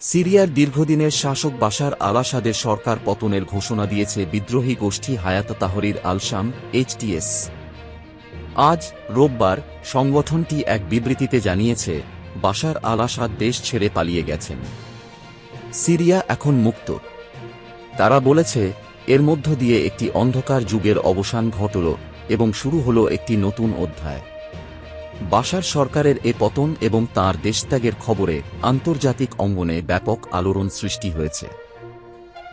সিরিয়ার দীর্ঘদিনের শাসক বাশার আল আসাদের সরকার পতনের ঘোষণা দিয়েছে বিদ্রোহী গোষ্ঠী হায়াত তাহরির আল শাম এইচটিএস আজ রোববার সংগঠনটি এক বিবৃতিতে জানিয়েছে, বাশার আল আসাদ দেশ ছেড়ে পালিয়ে গেছেন। সিরিয়া এখন মুক্ত। তারা বলেছে, এর মধ্য দিয়ে একটি অন্ধকার যুগের অবসান ঘটল এবং শুরু হল একটি নতুন অধ্যায়। বাশার সরকারের এ পতন এবং তাঁর দেশত্যাগের খবরে আন্তর্জাতিক অঙ্গনে ব্যাপক আলোড়ন সৃষ্টি হয়েছে।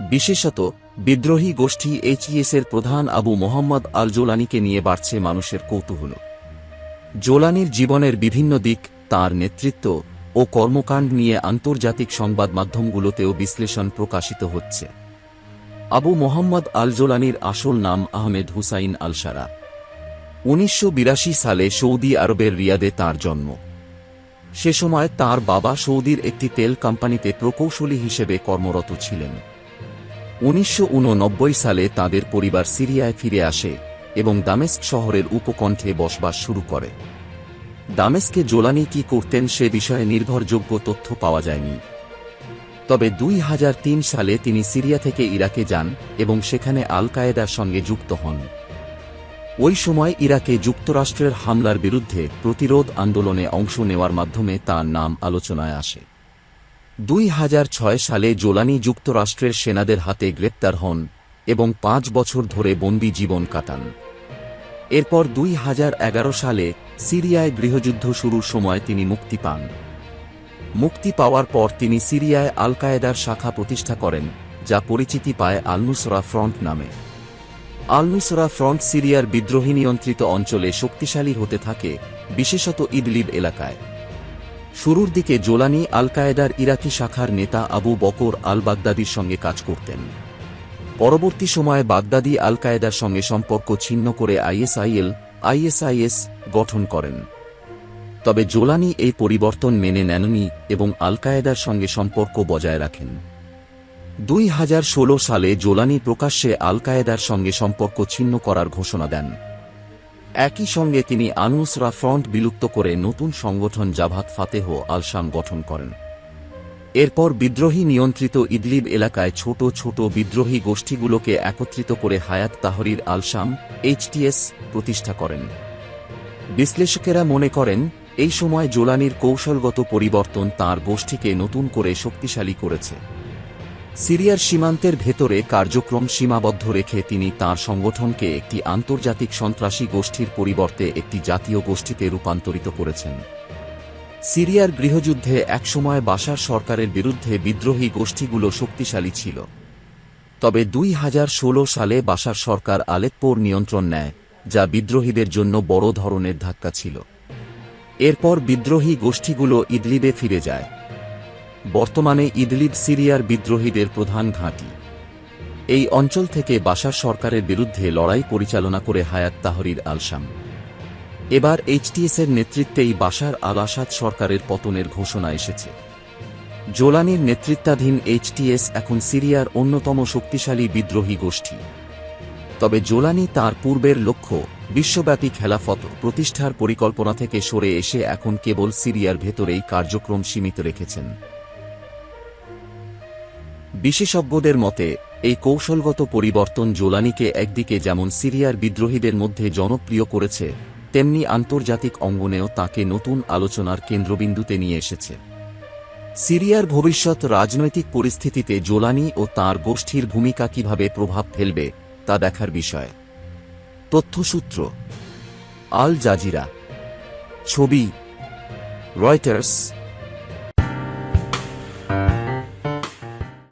বিশেষত, বিদ্রোহী গোষ্ঠী এইচইএসের প্রধান আবু মোহাম্মদ আল জোলানিকে নিয়ে বাড়ছে মানুষের কৌতূহল। জোলানির জীবনের বিভিন্ন দিক, তার নেতৃত্ব ও কর্মকাণ্ড নিয়ে আন্তর্জাতিক সংবাদ মাধ্যমগুলোতেও বিশ্লেষণ প্রকাশিত হচ্ছে। আবু মোহাম্মদ আল জোলানির আসল নাম আহমেদ হুসাইন আল সারা উনিশশো বিরাশি সালে সৌদি আরবের রিয়াদে তার জন্ম। সে সময় তার বাবা সৌদির একটি তেল কোম্পানিতে প্রকৌশলী হিসেবে কর্মরত ছিলেন। উনিশশো উননব্বই সালে তাদের পরিবার সিরিয়ায় ফিরে আসে এবং দামেস্ক শহরের উপকণ্ঠে বসবাস শুরু করে। দামেস্কে জোলানি কি করতেন সে বিষয়ে নির্ভরযোগ্য তথ্য পাওয়া যায়নি। তবে দুই হাজার তিন সালে তিনি সিরিয়া থেকে ইরাকে যান এবং সেখানে আল কায়েদার সঙ্গে যুক্ত হন। ওই সময় ইরাকে যুক্তরাষ্ট্রের হামলার বিরুদ্ধে প্রতিরোধ আন্দোলনে অংশ নেওয়ার মাধ্যমে তার নাম আলোচনায় আসে। দুই হাজার ছয় সালে জোলানি যুক্তরাষ্ট্রের সেনাদের হাতে গ্রেপ্তার হন এবং পাঁচ বছর ধরে বন্দি জীবন কাটান। এরপর দুই হাজার এগারো সালে সিরিয়ায় গৃহযুদ্ধ শুরুর সময় তিনি মুক্তি পান। মুক্তি পাওয়ার পর তিনি সিরিয়ায় আল কায়েদার শাখা প্রতিষ্ঠা করেন, যা পরিচিতি পায় আলনুসরা ফ্রন্ট নামে। আলনুসরা ফ্রন্ট সিরিয়ার বিদ্রোহী নিয়ন্ত্রিত অঞ্চলে শক্তিশালী হতে থাকে, বিশেষত ইদলিব এলাকায়। শুরুর দিকে জোলানি আল কায়েদার ইরাকি শাখার নেতা আবু বকর আল বাগদাদির সঙ্গে কাজ করতেন। পরবর্তী সময়ে বাগদাদি আল কায়েদার সঙ্গে সম্পর্ক ছিন্ন করে আইএসআইএল, আইএসআইএস গঠন করেন। তবে জোলানি এই পরিবর্তন মেনে নেননি এবং আল কায়েদার সঙ্গে সম্পর্ক বজায় রাখেন। দুই হাজার ষোলো সালে জোলানি প্রকাশ্যে আল কায়েদার সঙ্গে সম্পর্ক ছিন্ন করার ঘোষণা দেন। একই সঙ্গে তিনি আনুসরা ফ্রন্ট বিলুপ্ত করে নতুন সংগঠন জাভাত ফাতেহ আলশাম গঠন করেন। এরপর বিদ্রোহী নিয়ন্ত্রিত ইদলিব এলাকায় ছোট ছোট বিদ্রোহী গোষ্ঠীগুলোকে একত্রিত করে হায়াত তাহরির আলশাম এইচটিএস প্রতিষ্ঠা করেন। বিশ্লেষকেরা মনে করেন, এই সময় জোলানির কৌশলগত পরিবর্তন তার গোষ্ঠীকে নতুন করে শক্তিশালী করেছে। সিরিয়ার সীমান্তের ভেতরে কার্যক্রম সীমাবদ্ধ রেখে তিনি তার সংগঠনকে একটি আন্তর্জাতিক সন্ত্রাসী গোষ্ঠীর পরিবর্তে একটি জাতীয় গোষ্ঠীতে রূপান্তরিত করেছেন। সিরিয়ার গৃহযুদ্ধে একসময় বাশার সরকারের বিরুদ্ধে বিদ্রোহী গোষ্ঠীগুলো শক্তিশালী ছিল। তবে দুই হাজার ষোলো সালে বাশার সরকার আলেপ্পোর নিয়ন্ত্রণ নেয়, যা বিদ্রোহীদের জন্য বড় ধরনের ধাক্কা ছিল। এরপর বিদ্রোহী গোষ্ঠীগুলো ইদলিবে ফিরে যায়। বর্তমানে ইদলিব সিরিয়ার বিদ্রোহীদের প্রধান ঘাঁটি। এই অঞ্চল থেকে বাসার সরকারের বিরুদ্ধে লড়াই পরিচালনা করে হায়াত তাহরির আলসাম এবার এইচটিএসের নেতৃত্বেই বাসার আল আসাদ সরকারের পতনের ঘোষণা এসেছে। জোলানির নেতৃত্বাধীন এইচটিএস এখন সিরিয়ার অন্যতম শক্তিশালী বিদ্রোহী গোষ্ঠী। তবে জোলানি তার পূর্বের লক্ষ্য বিশ্বব্যাপী খেলাফত প্রতিষ্ঠার পরিকল্পনা থেকে সরে এসে এখন কেবল সিরিয়ার ভেতরেই কার্যক্রম সীমিত রেখেছেন। বিশেষজ্ঞদের মতে, এই কৌশলগত পরিবর্তন জোলানিকে একদিকে যেমন সিরিয়ার বিদ্রোহীদের মধ্যে জনপ্রিয় করেছে, তেমনি আন্তর্জাতিক অঙ্গনেও তাকে নতুন আলোচনার কেন্দ্রবিন্দুতে নিয়ে এসেছে। সিরিয়ার ভবিষ্যৎ রাজনৈতিক পরিস্থিতিতে জোলানি ও তার গোষ্ঠীর ভূমিকা কীভাবে প্রভাব ফেলবে, তা দেখার বিষয়। তথ্যসূত্র। Al Jazeera. ছবি। রয়টার্স।